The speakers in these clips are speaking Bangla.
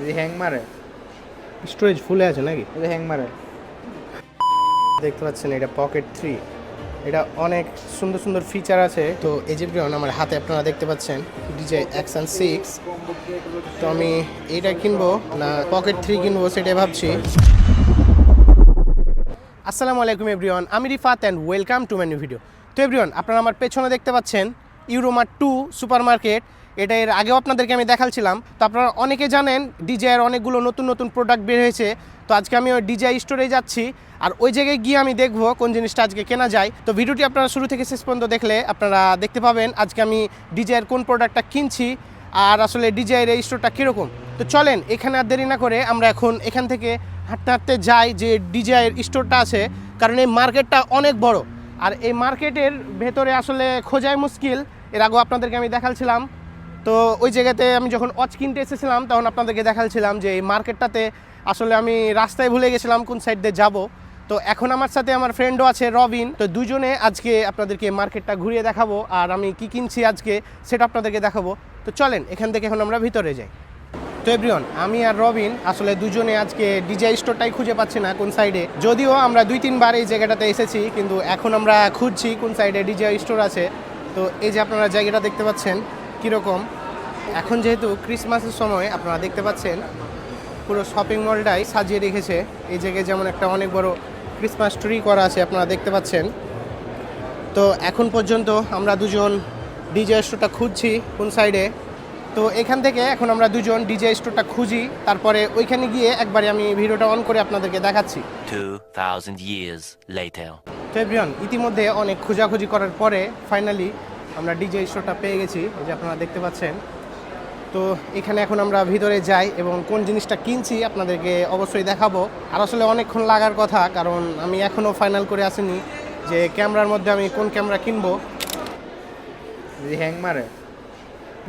যদি হ্যাং মারে। স্টোরেজ ফুলে আছে নাকি? যদি হ্যাং মারে। দেখতে পাচ্ছেন এটা পকেট থ্রি এটা অনেক সুন্দর সুন্দর ফিচার আছে। তো এই যে প্রিয়ন আমার হাতে আপনারা দেখতে পাচ্ছেন ডিজে অ্যাকশন সিক্স তো আমি এইটা কিনবো না পকেট থ্রি কিনবো সেটাই ভাবছি। আসসালামু আলাইকুম এভরিওয়ান আমি Rifat and welcome to my new video তো এভরিওয়ান আপনারা আমার পেছনে দেখতে পাচ্ছেন ইউরোমার টু সুপার মার্কেট এটা এর আগেও আপনাদেরকে আমি দেখাচ্ছিলাম তো আপনারা অনেকে জানেন ডিজাইয়ের অনেকগুলো নতুন নতুন প্রোডাক্ট বের হয়েছে। তো আজকে আমি ওই ডিজাই স্টোরে যাচ্ছি। আর ওই জায়গায় গিয়ে আমি দেখব কোন জিনিসটা আজকে কেনা যায়। তো ভিডিওটি আপনারা শুরু থেকে শেষ পর্যন্ত দেখলে আপনারা দেখতে পাবেন আজকে আমি ডিজাইয়ের কোন প্রোডাক্টটা কিনছি আর আসলে ডিজাইয়ের এই স্টোরটা কীরকম। তো চলেন, এখানে আর দেরি না করে আমরা এখন এখান থেকে হাঁটতে হাঁটতে যাই যে ডিজাইয়ের স্টোরটা আছে। কারণ এই মার্কেটটা অনেক বড়। আর এই মার্কেটের ভেতরে আসলে খোঁজাই মুশকিল। এর আগেও আপনাদেরকে আমি দেখাচ্ছিলাম তো ওই জায়গাতে আমি যখন ওয়াচ কিনতে এসেছিলাম, তখন আপনাদেরকে দেখাচ্ছিলাম যে এই মার্কেটটাতে আসলে আমি রাস্তায় ভুলে গেছিলাম কোন সাইড দিয়ে যাব। তো এখন আমার সাথে আমার ফ্রেন্ডও আছে, রবিন। তো দুজনে আজকে আপনাদেরকে মার্কেটটা ঘুরিয়ে দেখাবো আর আমি কি কিনছি আজকে সেটা আপনাদেরকে দেখাবো। তো চলেন, এখান থেকে এখন আমরা ভিতরে যাই। তো এভরিওয়ান আমি আর রবিন আসলে দুজনে আজকে ডিজাই স্টোরটাই খুঁজে পাচ্ছি না কোন সাইডে যদিও আমরা দুই, তিনবার এই জায়গাটাতে এসেছি, কিন্তু এখন আমরা খুঁজছি কোন সাইডে ডিজাই স্টোর আছে। তো এই যে আপনারা জায়গাটা দেখতে পাচ্ছেন কীরকম? এখন যেহেতু ক্রিসমাসের সময় আপনারা দেখতে পাচ্ছেন পুরো শপিং মলটাই সাজিয়ে রেখেছে। এই জায়গায় যেমন একটা অনেক বড় ক্রিসমাস ট্রি করা আছে আপনারা দেখতে পাচ্ছেন। তো এখন পর্যন্ত আমরা দুজন ডিজে স্টোরটা খুঁজছি কোন সাইডে তো এখান থেকে এখন আমরা দুজন ডিজে স্টোরটা খুঁজি তারপরে ওইখানে গিয়ে একবারে আমি ভিডিওটা অন করে আপনাদেরকে দেখাচ্ছি। 2,000 years later. তো ইতিমধ্যে অনেক খোঁজাখুঁজি করার পরে ফাইনালি আমরা ডিজে স্টোরটা পেয়ে গেছি এই যে আপনারা দেখতে পাচ্ছেন। তো এখানে এখন আমরা ভিতরে যাই এবং কোন জিনিসটা কিনছি আপনাদেরকে অবশ্যই দেখাবো। আর আসলে অনেকক্ষণ লাগার কথা কারণ আমি এখনও ফাইনাল করে আসিনি যে ক্যামেরার মধ্যে আমি কোন ক্যামেরা কিনবো। হ্যাং মারে।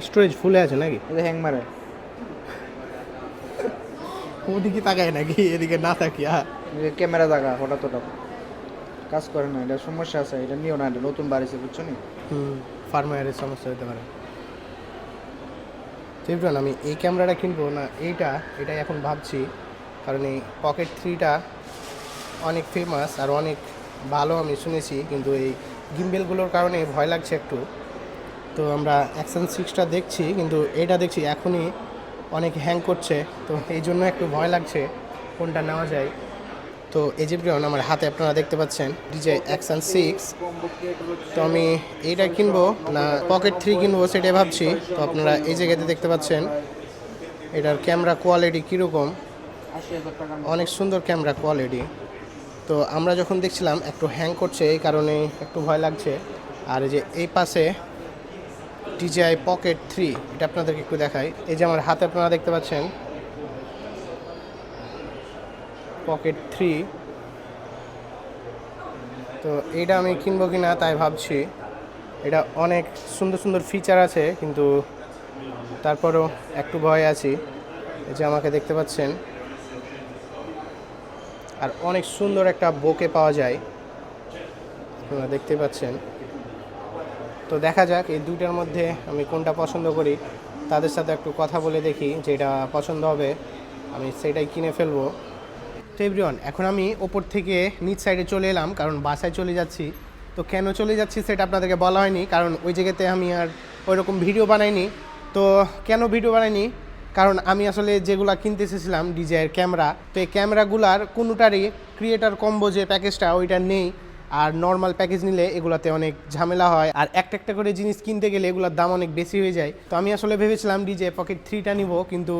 স্টোরেজ ফুলে আছে নাকি? হ্যাং মারে। ওদিকে তাকায় নাকি? এদিকে না থাকি ক্যামেরা জায়গা হঠাৎ হঠাৎ। কাজ করে না এটা সমস্যা আছে এটা নিও না এটা নতুন বাড়িছে বুঝছ নি? হুম। ফার্মওয়্যারের সমস্যা হতে পারে। চিপটন আমি এই ক্যামেরাটা কিনবো? না, এইটা, এটাই এখন ভাবছি। কারণ এই পকেট থ্রিটা অনেক ফেমাস আর অনেক ভালো আমি শুনেছি, কিন্তু এই গিম্বেলগুলোর কারণে ভয় লাগছে একটু। তো আমরা অ্যাকশন সিক্সটা দেখছি, কিন্তু এটা দেখছি এখনই অনেক হ্যাং করছে। তো এই জন্য একটু ভয় লাগছে কোনটা নেওয়া যায়। তো এই যে প্রিয়ন আমার হাতে আপনারা দেখতে পাচ্ছেন ডিজে অ্যাকশন সিক্স তো আমি এইটা কিনবো না পকেট থ্রি কিনবো সেটাই ভাবছি। তো আপনারা এই জায়গাতে দেখতে পাচ্ছেন, এটার ক্যামেরা কোয়ালিটি কীরকম? অনেক সুন্দর ক্যামেরা কোয়ালিটি তো আমরা যখন দেখছিলাম, একটু হ্যাং করছে, এই কারণে একটু ভয় লাগছে। আর এই যে এই পাশে ডিজিআই পকেট থ্রি এটা আপনাদেরকে একটু দেখাই। এই যে আমার হাতে আপনারা দেখতে পাচ্ছেন পকেট থ্রি। তো এইটা আমি কিনবো কি না তাই ভাবছি। এটা অনেক সুন্দর সুন্দর ফিচার আছে, কিন্তু তারপরেও একটু ভয় আছি। এই যে আমাকে দেখতে পাচ্ছেন। আর অনেক সুন্দর একটা বোকে পাওয়া যায়। আপনারা দেখতে পাচ্ছেন। তো দেখা যাক, এই দুইটার মধ্যে আমি কোনটা পছন্দ করি। তাদের সাথে একটু কথা বলে দেখি যেটা পছন্দ হবে। আমি সেটাই কিনে ফেলব। তো এভরিওয়ান, এখন আমি ওপর থেকে নিচ সাইডে চলে এলাম, কারণ বাসায় চলে যাচ্ছি। তো কেন চলে যাচ্ছি সেটা আপনাদেরকে বলা হয়নি, কারণ ওই জায়গাতে আমি আর ওই রকম ভিডিও বানাইনি। তো কেন ভিডিও বানাইনি? কারণ আমি আসলে যেগুলো কিনতে এসেছিলাম ডিজাইয়ের ক্যামেরা তো এই ক্যামেরাগুলার কোনোটারই ক্রিয়েটার কম্বো যে প্যাকেজটা ওইটা নেই। আর নর্মাল প্যাকেজ নিলে এগুলাতে অনেক ঝামেলা হয়। আর একটা একটা করে জিনিস কিনতে গেলে এগুলোর দাম অনেক বেশি হয়ে যায়। তো আমি আসলে ভেবেছিলাম ডিজে পকেট থ্রিটা নিব, কিন্তু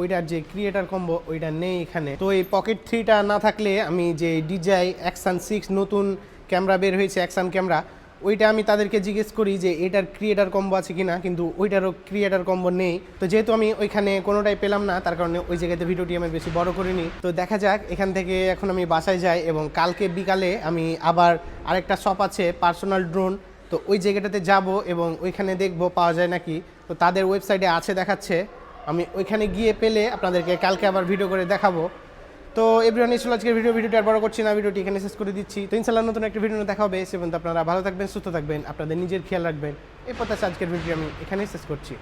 ওইটার যে ক্রিয়েটার কম্বো ওইটা নেই এখানে। তো এই পকেট থ্রিটা না থাকলে আমি যে ডিজাই অ্যাকশান সিক্স নতুন ক্যামেরা বের হয়েছে অ্যাকশান ক্যামেরা ওইটা আমি তাদেরকে জিজ্ঞেস করি যে এটার ক্রিয়েটার কম্বো আছে কিনা, কিন্তু ওইটারও ক্রিয়েটার কম্বো নেই। তো যেহেতু আমি ওইখানে কোনোটাই পেলাম না, তার কারণে ওই জায়গাতে ভিডিওটি আমি বেশি বড় করিনি। তো দেখা যাক, এখান থেকে এখন আমি বাসায় যাই এবং কালকে বিকালে আমি আবার আরেকটা শপ আছে পার্সোনাল ড্রোন তো ওই জায়গাটাতে যাব এবং ওইখানে দেখব, পাওয়া যায় নাকি। তো তাদের ওয়েবসাইটে আছে, দেখাচ্ছে। আমি ওইখানে গিয়ে পেলে আপনাদেরকে কালকে আবার ভিডিও করে দেখাবো। তো এভরিওয়ান এই ছিল আজকের ভিডিও ভিডিওটি আর বড় করছি না, ভিডিওটি এখানে শেষ করে দিচ্ছি। তো ইনশাল্লাহ নতুন একটা ভিডিও দেখা হবে সে পর্যন্ত আপনারা ভালো থাকবেন, সুস্থ থাকবেন, আপনাদের নিজের খেয়াল রাখবেন। এই পথে আজকের ভিডিও আমি এখানেই শেষ করছি।